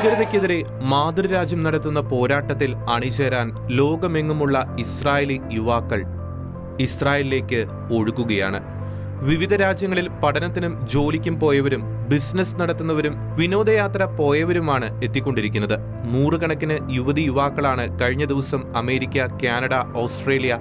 മരണംവരെ മാതൃരാജ്യം നടത്തുന്ന പോരാട്ടത്തിൽ അണിചേരാൻ ലോകമെങ്ങുമുള്ള ഇസ്രായേലി യുവാക്കൾ ഇസ്രായേലിലേക്ക് ഒഴുകുകയാണ്. വിവിധ രാജ്യങ്ങളിൽ പഠനത്തിനും ജോലിക്കും പോയവരും ബിസിനസ് നടത്തുന്നവരും വിനോദയാത്ര പോയവരുമാണ് എത്തിക്കൊണ്ടിരിക്കുന്നത്. നൂറുകണക്കിന് യുവതി യുവാക്കളാണ് കഴിഞ്ഞ ദിവസം അമേരിക്ക കാനഡ ഓസ്ട്രേലിയ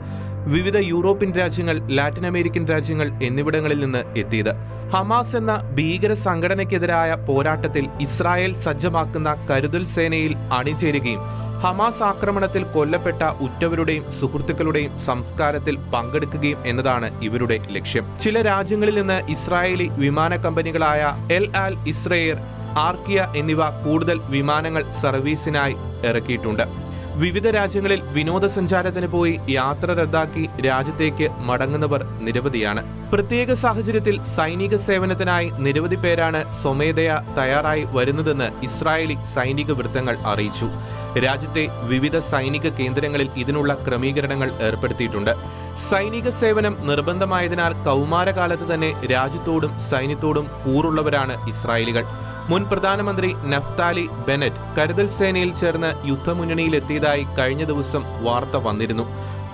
വിവിധ യൂറോപ്യൻ രാജ്യങ്ങൾ ലാറ്റിൻ അമേരിക്കൻ രാജ്യങ്ങൾ എന്നിവിടങ്ങളിൽ നിന്ന് എത്തിയത്. ഹമാസ് എന്ന ഭീകര സംഘടനയ്ക്കെതിരായ പോരാട്ടത്തിൽ ഇസ്രായേൽ സജ്ജമാക്കുന്ന കരുതൽ സേനയിൽ അണിചേരുകയും ഹമാസ് ആക്രമണത്തിൽ കൊല്ലപ്പെട്ട ഉറ്റവരുടെയും സുഹൃത്തുക്കളുടെയും സംസ്കാരത്തിൽ പങ്കെടുക്കുകയും എന്നതാണ് ഇവരുടെ ലക്ഷ്യം. ചില രാജ്യങ്ങളിൽ നിന്ന് ഇസ്രായേലി വിമാന കമ്പനികളായ എൽ ആൽ ഇസ്രയേർ ആർക്കിയ എന്നിവ കൂടുതൽ വിമാനങ്ങൾ സർവീസിനായി ഇറക്കിയിട്ടുണ്ട്. വിവിധ രാജ്യങ്ങളിൽ വിനോദസഞ്ചാരത്തിന് പോയി യാത്ര റദ്ദാക്കി രാജ്യത്തേക്ക് മടങ്ങുന്നവർ നിരവധിയാണ്. പ്രത്യേക സാഹചര്യത്തിൽ സൈനിക സേവനത്തിനായി നിരവധി പേരാണ് സ്വമേധയാ തയ്യാറായി വരുന്നതെന്ന് ഇസ്രായേലി സൈനിക വൃത്തങ്ങൾ അറിയിച്ചു. രാജ്യത്തെ വിവിധ സൈനിക കേന്ദ്രങ്ങളിൽ ഇതിനുള്ള ക്രമീകരണങ്ങൾ ഏർപ്പെടുത്തിയിട്ടുണ്ട്. സൈനിക സേവനം നിർബന്ധമായതിനാൽ കൗമാരകാലത്ത് തന്നെ രാജ്യത്തോടും സൈന്യത്തോടും കൂറുള്ളവരാണ് ഇസ്രായേലികൾ. മുൻ പ്രധാനമന്ത്രി നഫ്താലി ബെനറ്റ് കരുതൽ സേനയിൽ ചേർന്ന് യുദ്ധമുന്നണിയിലെത്തിയതായി കഴിഞ്ഞ ദിവസം വാർത്ത വന്നിരുന്നു.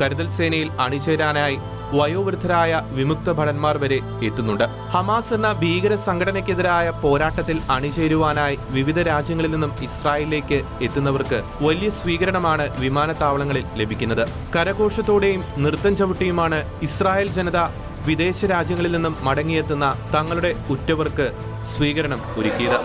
കരുതൽ സേനയിൽ അണിചേരാനായി വയോവൃദ്ധരായ വിമുക്ത ഭടന്മാർ വരെ എത്തുന്നുണ്ട്. ഹമാസ് എന്ന ഭീകര സംഘടനയ്ക്കെതിരായ പോരാട്ടത്തിൽ അണിചേരുവാനായി വിവിധ രാജ്യങ്ങളിൽ നിന്നും ഇസ്രായേലിലേക്ക് എത്തുന്നവർക്ക് വലിയ സ്വീകരണമാണ് വിമാനത്താവളങ്ങളിൽ ലഭിക്കുന്നത്. കരഘോഷത്തോടെയും നൃത്തം ചവിട്ടിയുമാണ് ഇസ്രായേൽ ജനത വിദേശ രാജ്യങ്ങളിൽ നിന്നും മടങ്ങിയെത്തുന്ന തങ്ങളുടെ ഉറ്റവർക്ക് സ്വീകരണം ഒരുക്കിയത്.